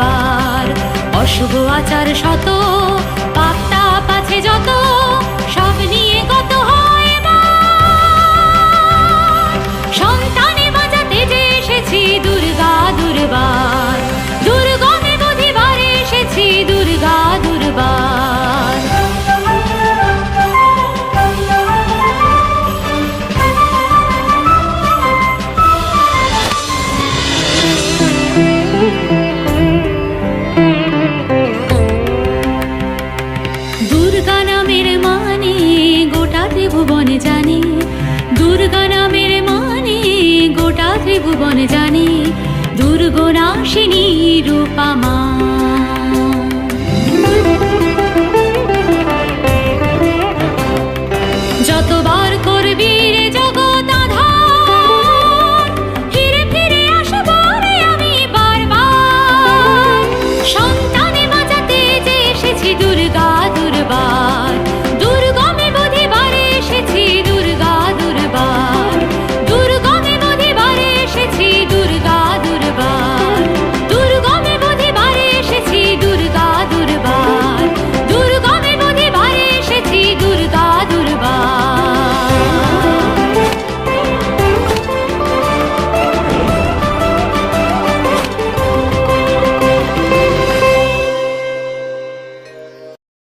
বারবার অশুভ আচার শত পাপ তাপ আছে যত গোটা ত্রিভুবনে জানি। দুর্গা নামের মানে গোটা ত্রিভুবনে জানি। দুর্গনাশিনী রূপা মা যতবার করবি রে জগৎ এসেছি দুর্গা দুর্বার।